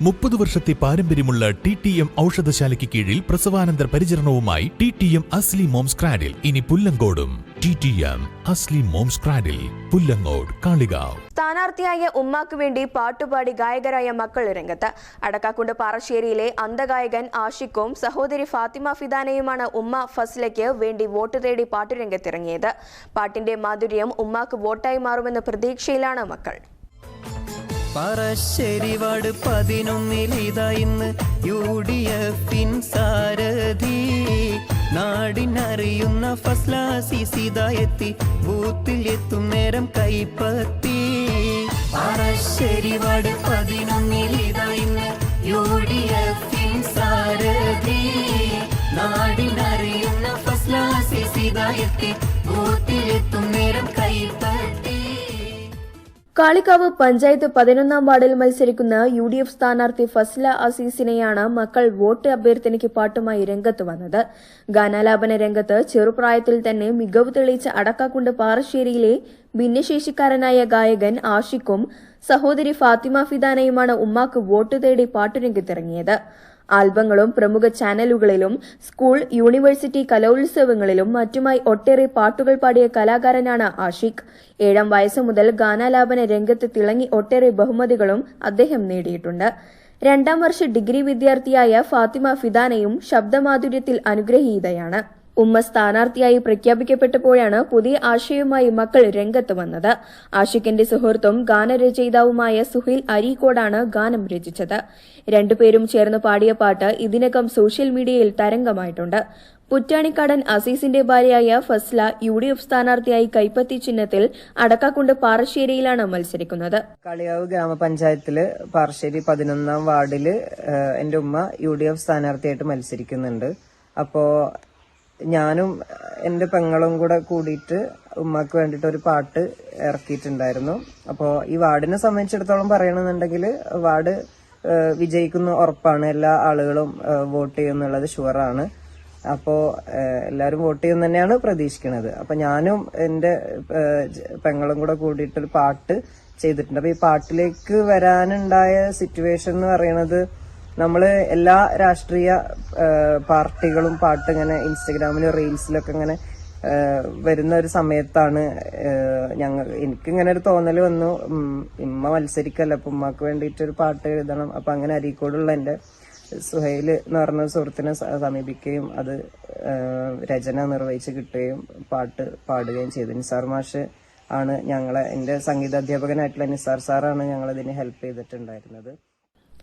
മുപ്പത് വർഷത്തെ പാരമ്പര്യമുള്ള ടി ടി എം ഔഷധശാലയ്ക്ക് കീഴിൽ പ്രസവാനന്തര പരിചരണവുമായി T T M Asli mom's cradle. ഇനി പുല്ലങ്കോടും. T T M Asli mom's cradle. Pullangode Kalikavu. സ്ഥാനാർത്ഥിയായ ഉമ്മാക്ക് വേണ്ടി പാട്ടുപാടി ഗായകരായ മക്കൾ രംഗത്ത്. അടക്കാക്കുണ്ട് പാറശ്ശേരിയിലെ അന്ധഗായകൻ ആഷിഖും സഹോദരി ഫാത്തിമ ഫിദാനയുമാണ് ഉമ്മ ഫസ്ലയ്ക്ക് വേണ്ടി വോട്ട് തേടി പാട്ടുരംഗത്തിറങ്ങിയത്. പാട്ടിന്റെ മാധുര്യം ഉമ്മാക്ക് വോട്ടായി മാറുമെന്ന പ്രതീക്ഷയിലാണ് മക്കൾ. പറശ്ശേരിവാട് പതിനൊന്നിലിതാ ഇന്ന് യു ഡി എഫിൻ സാരഥി. നാടിനറിയുന്ന ഫസ്ലാസി സിതായെത്തി ബൂത്തിൽ എത്തും നേരം കൈപ്പത്തി. പറശ്ശേരിവാട് പതിനൊന്നിലിതാ ഇന്ന് യു ഡി എഫിൻ സാരഥി. നാടിനറിയുന്ന ഫസ്ലാസി സിതായെത്തി ബൂത്തിൽ എത്തും നേരം കൈപ്പത്തി. കാളിക്കാവ് പഞ്ചായത്ത് പതിനൊന്നാം വാർഡിൽ മത്സരിക്കുന്ന യു ഡി എഫ് സ്ഥാനാർത്ഥി ഫസ്ല അസീസിനെയാണ് മക്കൾ വോട്ട് അഭ്യർത്ഥനയ്ക്ക് പാട്ടുമായി രംഗത്ത് വന്നത്. ഗാനാലാപന രംഗത്ത് ചെറുപ്രായത്തിൽ തന്നെ മികവ് തെളിയിച്ച അടക്കാക്കുണ്ട് പാറശ്ശേരിയിലെ ഭിന്നശേഷിക്കാരനായ ഗായകൻ ആഷിഖും സഹോദരി ഫാത്തിമ ഫിദാനയുമാണ് ഉമ്മാക്ക് വോട്ട് തേടി പാട്ടുരംഗത്തിറങ്ങിയത്. ആൽബങ്ങളും പ്രമുഖ ചാനലുകളിലും സ്കൂൾ യൂണിവേഴ്സിറ്റി കലോത്സവങ്ങളിലും മറ്റുമായി ഒട്ടേറെ പാട്ടുകൾ പാടിയ കലാകാരനാണ് ആഷിഖ്. ഏഴാം വയസ്സ് മുതൽ ഗാനാലാപന രംഗത്ത് തിളങ്ങി ഒട്ടേറെ ബഹുമതികളും അദ്ദേഹം നേടിയിട്ടുണ്ട്. രണ്ടാം വർഷ ഡിഗ്രി വിദ്യാർത്ഥിയായ ഫാത്തിമ ഫിദാനയും ശബ്ദമാധുര്യത്തിൽ അനുഗ്രഹീതയാണ്. ഉമ്മ സ്ഥാനാർത്ഥിയായി പ്രഖ്യാപിക്കപ്പെട്ടപ്പോഴാണ് പുതിയ ആശയവുമായി മക്കൾ രംഗത്ത് വന്നത്. ആഷിഖിന്റെ സുഹൃത്തും ഗാനരചയിതാവുമായ സുഹിൽ അരീക്കോടാണ് ഗാനം രചിച്ചത്. രണ്ടുപേരും ചേർന്ന് പാടിയ പാട്ട് ഇതിനകം സോഷ്യൽ മീഡിയയിൽ തരംഗമായിട്ടുണ്ട്. പുറ്റാണിക്കാടൻ അസീസിന്റെ ഭാര്യയായ ഫസ്ല യു ഡി എഫ് സ്ഥാനാർത്ഥിയായി കൈപ്പത്തി ചിഹ്നത്തിൽ അടക്കാക്കുണ്ട് പാറശ്ശേരിയിലാണ് മത്സരിക്കുന്നത്. കളിയാവ് ഗ്രാമപഞ്ചായത്തിൽ പാറശ്ശേരി പതിനൊന്നാം വാർഡിൽ എന്റെ ഉമ്മ യു ഡി എഫ് സ്ഥാനാർത്ഥിയായിട്ട് മത്സരിക്കുന്നുണ്ട്. അപ്പോ ഞാനും എന്റെ പെങ്ങളും കൂടെ കൂടിയിട്ട് ഉമ്മക്ക് വേണ്ടിയിട്ട് ഒരു പാട്ട് ഇറക്കിയിട്ടുണ്ടായിരുന്നു. അപ്പോൾ ഈ വാർഡിനെ സംബന്ധിച്ചിടത്തോളം പറയണമെന്നുണ്ടെങ്കിൽ വാർഡ് വിജയിക്കുന്ന ഉറപ്പാണ്. എല്ലാ ആളുകളും വോട്ട് ചെയ്യുന്നുള്ളത് ഷുവറാണ്. അപ്പോൾ എല്ലാവരും വോട്ട് ചെയ്യും തന്നെയാണ് പ്രതീക്ഷിക്കുന്നത് അപ്പോൾ ഞാനും എന്റെ പെങ്ങളും കൂടെ കൂടിയിട്ടൊരു പാട്ട് ചെയ്തിട്ടുണ്ട്. അപ്പോൾ ഈ പാട്ടിലേക്ക് വരാനുണ്ടായ സിറ്റുവേഷൻ എന്ന് പറയുന്നത് നമ്മൾ എല്ലാ രാഷ്ട്രീയ പാർട്ടികളും പാട്ട് ഇങ്ങനെ ഇൻസ്റ്റഗ്രാമിലും റീൽസിലൊക്കെ ഇങ്ങനെ വരുന്ന ഒരു സമയത്താണ് ഞങ്ങൾ എനിക്കിങ്ങനെ ഒരു തോന്നൽ വന്നു. ഇമ്മ മത്സരിക്കല്ല അപ്പൊ ഉമ്മക്ക് വേണ്ടിയിട്ട് ഒരു പാട്ട് എഴുതണം. അപ്പൊ അങ്ങനെ അരീക്കോടുള്ള എന്റെ സുഹൈൽ എന്ന് പറഞ്ഞ സുഹൃത്തിനെ സമീപിക്കുകയും അത് രചന നിർവഹിച്ച് കിട്ടുകയും പാട്ട് പാടുകയും ചെയ്തു. നിസാർ മാഷ് ആണ് ഞങ്ങളെ എന്റെ സംഗീത അധ്യാപകനായിട്ടുള്ള നിസാർ സാറാണ് ഞങ്ങളതിന് ഹെൽപ്പ് ചെയ്തിട്ടുണ്ടായിരുന്നത്.